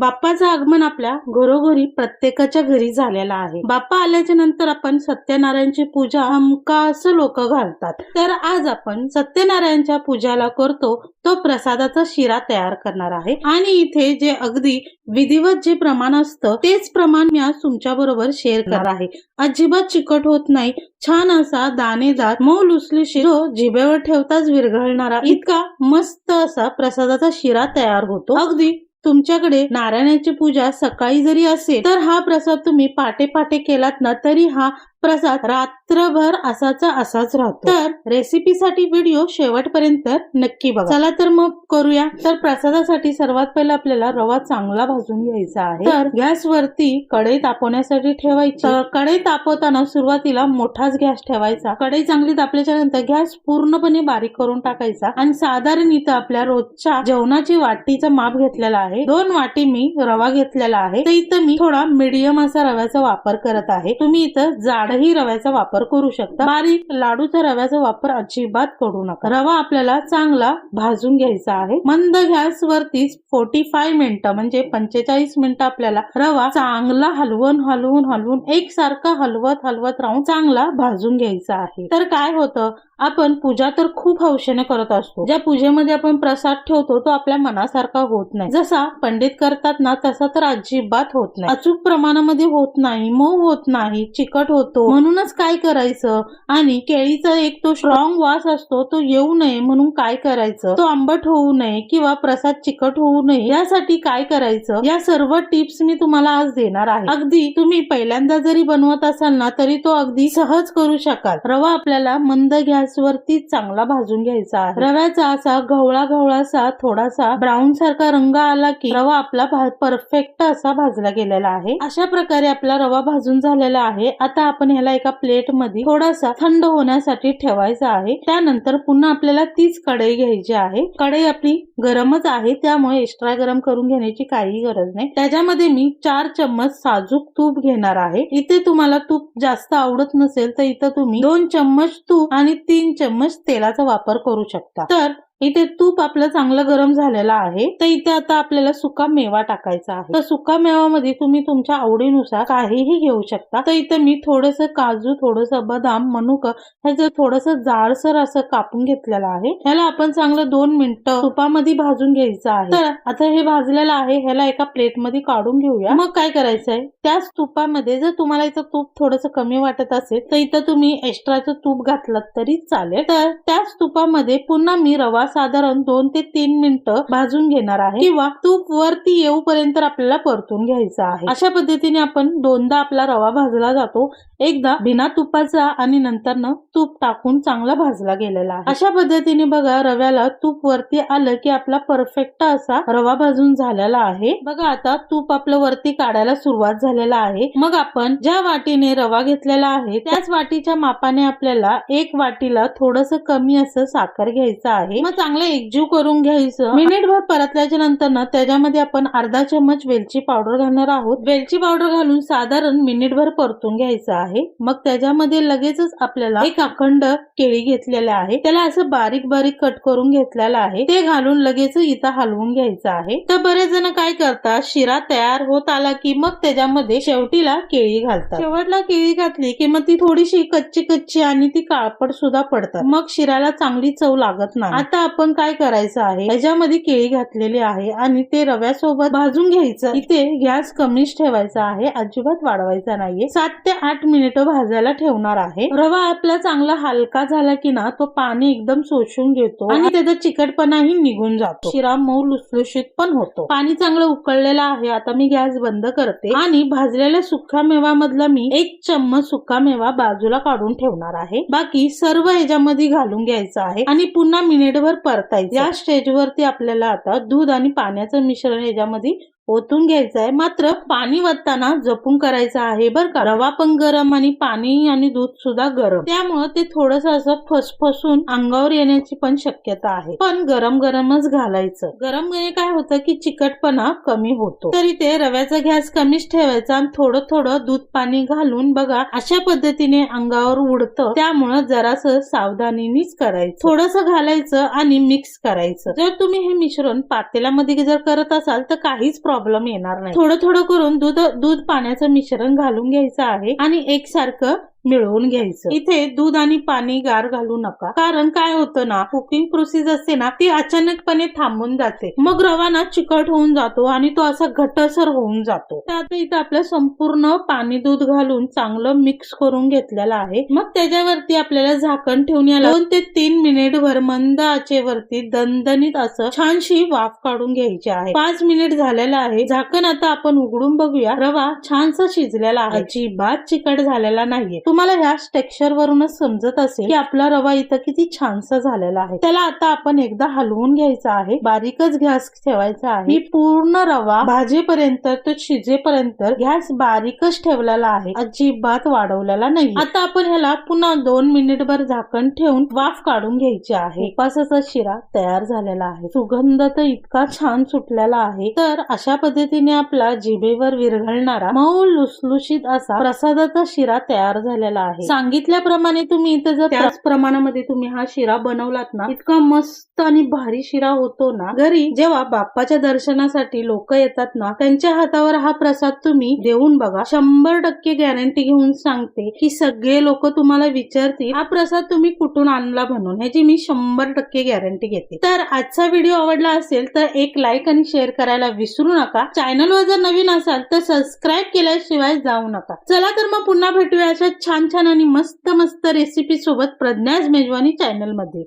बाप्पाचं आगमन आपल्या घरोघरी प्रत्येकाच्या घरी झालेलं आहे. बाप्पा आल्याच्यानंतर आपण सत्यनारायणची पूजा हमखास लोक घालतात. तर आज आपण सत्यनारायणच्या पूजाला करतो तो प्रसादाचा शिरा तयार करणार आहे. आणि इथे जे अगदी विधिवत जे प्रमाण असतं तेच प्रमाण मी आज तुमच्या बरोबर शेअर करणार आहे. अजिबात चिकट होत नाही. छान असा दाणेदार मऊ लुसलुशीत शिरो जिभेवर ठेवताच विरघळणारा इतका मस्त असा प्रसादाचा शिरा तयार होतो. अगदी तुमच्याकडे नारायणाची पूजा सकाळी जरी असेल तर हा प्रसाद तुम्ही पाटे पाटे केलात ना तरी हा प्रसाद रात्रभर असाचा असाच राहतो. तर रेसिपीसाठी व्हिडिओ शेवटपर्यंत नक्की बघा. चला तर मग करूया. तर प्रसादासाठी सर्वात पहिला आपल्याला रवा चांगला भाजून घ्यायचा आहे. तर गॅस वरती कढई तापवण्यासाठी ठेवायची. कढई तापवताना सुरुवातीला मोठाच गॅस ठेवायचा. कढई चांगली तापल्याच्या नंतर गॅस पूर्णपणे बारीक करून टाकायचा. आणि साधारण इथं आपल्या रोजच्या जेवणाची वाटीचा माप घेतलेला आहे. दोन वाटी मी रवा घेतलेला आहे. तर इथं मी थोडा मिडियम असा रव्याचा वापर करत आहे. तुम्ही इथं जाडही रव्याचा वापर करू शकता. बारीक लाडूचा रव्याचा वापर अजिबात करू नका. रवा आपल्याला चांगला भाजून घ्यायचा आहे. मंद गॅस वरतीच फोर्टी फाय मिनिटं म्हणजे पंचेचाळीस मिनिटं आपल्याला रवा चांगला हलवून हलवून हलवून एकसारखा हलवत हलवत राहून चांगला भाजून घ्यायचा आहे. तर काय होतं? आपण पूजा तर खूप हौशेने करत असतो. ज्या पूजेमध्ये आपण प्रसाद ठेवतो तो आपल्या मनासारखा होत नाही. जसा पंडित करतात ना तसा तर अजिबात होत नाही. अचूक प्रमाणामध्ये होत नाही मऊ होत नाही चिकट होतो. म्हणूनच काय करायचं? आणि केळीचा एक तो स्ट्रॉंग वास असतो तो येऊ नये म्हणून काय करायचं? तो आंबट होऊ नये किंवा प्रसाद चिकट होऊ नये यासाठी काय करायचं? या सर्व टिप्स मी तुम्हाला आज देणार आहे. अगदी तुम्ही पहिल्यांदा जरी बनवत असाल ना तरी तो अगदी सहज करू शकाल. रवा आपल्याला मंद घ्या वरती चांगला भाजून घ्यायचा आहे. रव्याचा असा गवळा गवळासा थोडासा ब्राऊन सारखा रंग आला की रवा आपला परफेक्ट असा भाजला गेलेला आहे. अशा प्रकारे आपला रवा भाजून झालेला आहे. आता आपण ह्याला एका प्लेटमध्ये थोडासा थंड होण्यासाठी ठेवायचा आहे. त्यानंतर पुन्हा आपल्याला तीच कढई घ्यायची आहे. कढई आपली गरमच आहे त्यामुळे एक्स्ट्रा गरम करून घेण्याची काही गरज नाही. त्याच्यामध्ये मी चार चम्मच साजूक तूप घेणार आहे. इथे तुम्हाला तूप जास्त आवडत नसेल तर इथं तुम्ही दोन चम्मच तूप आणि तीन चम्मच तेलाचा वापर करू शकता. तर इथे तूप आपलं चांगलं गरम झालेलं आहे तर इथे आता आपल्याला सुका मेवा टाकायचा आहे. तर सुका मेवामध्ये तुम्ही तुमच्या आवडीनुसार काहीही घेऊ शकता. तर इथे मी थोडस काजू थोडस बदाम मनुक ह्याचं थोडस जाडसर असं कापून घेतलेलं आहे ह्याला आपण चांगलं दोन मिनिटं तुपामध्ये भाजून घ्यायचं आहे. तर आता हे भाजलेलं आहे ह्याला एका प्लेटमध्ये काढून घेऊया. मग काय करायचंय? त्याच तुपामध्ये जर तुम्हाला इथं तूप थोडस कमी वाटत असेल तर इथं तुम्ही एक्स्ट्राचं तूप घातलं तरी चालेल. तर त्याच तुपामध्ये पुन्हा मी रवा साधारण दोन ते तीन मिनिटं भाजून घेणार आहे. किंवा तूप वरती येऊपर्यंत आपल्याला परतून घ्यायचं आहे. अशा पद्धतीने आपण दोनदा आपला रवा भाजला जातो. एकदा बिना तुपाचा आणि नंतर न तूप टाकून चांगला भाजला गेलेला आहे. अशा पद्धतीने बघा रव्याला तूप वरती आलं की आपला परफेक्ट असा रवा भाजून झालेला आहे. बघा आता तूप आपलं वरती काढायला सुरुवात झालेला आहे. मग आपण ज्या वाटीने रवा घेतलेला आहे त्याच वाटीच्या मापाने आपल्याला एक वाटीला थोडस कमी असं साखर घ्यायचं आहे. मग चांगलं एकजीव करून घ्यायचं. मिनिटभर परतल्याच्या नंतर ना त्याच्यामध्ये आपण अर्धा चम्मच वेलची पावडर घालणार आहोत. वेलची पावडर घालून साधारण मिनिटभर परतून घ्यायचं आहे. मग त्याच्यामध्ये लगेचच आपल्याला एक अखंड केळी घेतलेला आहे. त्याला असं बारीक बारीक कट करून घेतलेला आहे. ते घालून लगेच इथं हलवून घ्यायचं आहे. तर बरेच जण काय करतात शिरा तयार होत आला की मग त्याच्यामध्ये शेवटीला केळी घालतात. शेवटला केळी घातली की मग ती थोडीशी कच्ची कच्ची आणि ती काळपट सुद्धा पडतात. मग शिराला चांगली चव लागत नाही. आता आपण काय करायचं आहे? त्याच्यामध्ये केळी घातलेली आहे आणि ते रव्यासोबत भाजून घ्यायचं. इथे गॅस कमीच ठेवायचा आहे. अजिबात वाढवायचा नाहीये. सात ते आठ मिनिटं भाजायला ठेवणार आहे. रवा आपला चांगला हलका झाला की ना तो पाणी एकदम शोषून घेतो आणि त्याचा चिकटपणाही निघून जातो. शिरा मऊ लुसलुशीत पण होतो. पाणी चांगलं उकळलेलं आहे. आता मी गॅस बंद करते आणि भाजलेल्या सुक्या मेवा मधला मी एक चम्मच सुका मेवा बाजूला काढून ठेवणार आहे. बाकी सर्व ह्याच्यामध्ये घालून घ्यायचं आहे आणि पुन्हा मिनिटभर परतायचं. या स्टेजवरती आपल्याला आता दूध आणि पाण्याचं मिश्रण याच्यामध्ये ओतून घ्यायचं आहे. मात्र पाणी वतताना जपून करायचं आहे बरं का. रवा पण गरम आणि पाणी आणि दूध सुद्धा गरम. त्यामुळं ते थोडस असं फसफसून अंगावर येण्याची पण शक्यता आहे. पण गरम गरमच घालायचं. गरम म्हणजे काय होतं की चिकटपणा कमी होतो. तरी ते रव्याचा गॅस कमीच ठेवायचा आणि थोडं थोडं दूध पाणी घालून बघा अशा पद्धतीने अंगावर उडतं. त्यामुळं जरासं सावधानीनेच करायचं. थोडस घालायचं आणि मिक्स करायचं. जर तुम्ही हे मिश्रण पातेल्यामध्ये जर करत असाल तर काहीच प्रॉब्लेम प्रॉब्लेम येणार नाही. थोडं थोडं करून दूध दूध पाण्याचं मिश्रण घालून घ्यायचं आहे. आणि एकसारखं मिळवून घ्यायचं. इथे दूध आणि पाणी गार घालू नका. कारण काय होतं ना कुकिंग प्रोसेस असते ना ती अचानकपणे थांबून जाते. मग रवा ना चिकट होऊन जातो आणि तो असा घटसर होऊन जातो. त्यात आता इथं आपलं संपूर्ण पाणी दूध घालून चांगलं मिक्स करून घेतलेलं आहे. मग त्याच्यावरती आपल्याला झाकण ठेवून याला दोन ते तीन मिनिट भर मंद आचेवरती दणदणीत असं छानशी वाफ काढून घ्यायची आहे. पाच मिनिट झालेलं आहे. झाकण आता आपण उघडून बघूया. रवा छानसा शिजलेला आहे. अजिबात चिकट झालेला नाहीये. तुम्हाला ह्याच टेक्स्चरवरूनच समजत असेल की आपला रवा इथं किती छानसा झालेला आहे. त्याला आता आपण एकदा हलवून घ्यायचा आहे. बारीकच गॅस ठेवायचा आहे. मी पूर्ण रवा भाजेपर्यंत तो शिजेपर्यंत गॅस बारीकच ठेवलेला आहे. अजिबात वाढवलेला नाही आता आपण ह्याला पुन्हा दोन मिनिट भर झाकण ठेवून वाफ काढून घ्यायची आहे. उपासाचा शिरा तयार झालेला आहे. सुगंध तर इतका छान सुटलेला आहे. तर अशा पद्धतीने आपला जिभेवर विरघळणारा मऊ लुसलुशीत असा प्रसादाचा शिरा तयार झाला झालेला आहे. सांगितल्याप्रमाणे तुम्ही इथं जर त्याच प्रमाणामध्ये तुम्ही हा शिरा बनवलात ना इतका मस्त आणि भारी शिरा होतो ना घरी जेव्हा बाप्पाच्या दर्शनासाठी लोक येतात ना त्यांच्या हातावर हा प्रसाद तुम्ही देऊन बघा. शंभर टक्के गॅरंटी घेऊन सांगते की सगळे लोक तुम्हाला विचारतील हा प्रसाद तुम्ही कुठून आणला म्हणून? ह्याची मी शंभर टक्के गॅरंटी घेते. तर आजचा व्हिडिओ आवडला असेल तर एक लाईक आणि शेअर करायला विसरू नका. चॅनलवर जर नवीन असाल तर सबस्क्राईब केल्याशिवाय जाऊ नका. चला तर मग पुन्हा भेटूया अशा छान छान आणि मस्त मस्त रेसिपी सोबत प्रज्ञाज मेजवानी चॅनलमध्ये.